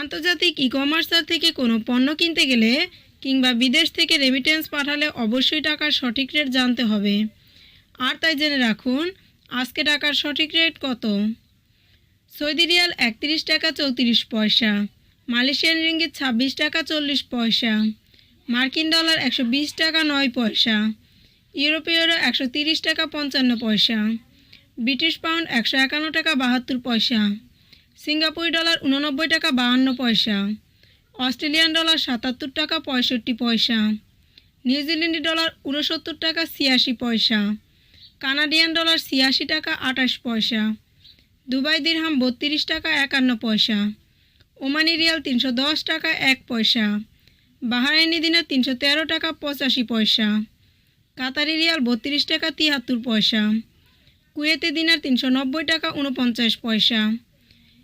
আন্তর্জাতিক ই কমার্সার থেকে কোনো পণ্য কিনতে গেলে কিংবা বিদেশ থেকে রেমিটেন্স পাঠালে অবশ্যই টাকার সঠিক রেট জানতে হবে। আর তাই জেনে রাখুন, আজকে টাকার সঠিক রেট কত? সৌদি রিয়াল একত্রিশ টাকা চৌত্রিশ পয়সা, মালয়েশিয়ান রিঙ্গিত ছাব্বিশ টাকা চল্লিশ পয়সা, মার্কিন ডলার একশো বিশ টাকা নয় পয়সা ইউরোপীয়রা একশো তিরিশ টাকা পঞ্চান্ন পয়সা, ব্রিটিশ পাউন্ড একশো একান্ন টাকা বাহাত্তর পয়সা সিঙ্গাপুরি ডলার উননব্বই টাকা বাহান্ন পয়সা, অস্ট্রেলিয়ান ডলার সাতাত্তর টাকা পঁয়ষট্টি পয়সা নিউজিল্যান্ডি ডলার উনসত্তর টাকা ছিয়াশি পয়সা, কানাডিয়ান ডলার ছিয়াশি টাকা আঠাশ পয়সা, দুবাই দিরহাম বত্রিশ টাকা একান্ন পয়সা, ওমানি রিয়াল তিনশো দশ টাকা এক পয়সা, বাহারাইনি দিনার তিনশো তেরো টাকা পঁচাশি পয়সা, কাতারি রিয়াল বত্রিশ টাকা তিয়াত্তর পয়সা, কুয়েতে দিনার তিনশো নব্বই টাকা উনপঞ্চাশ পয়সা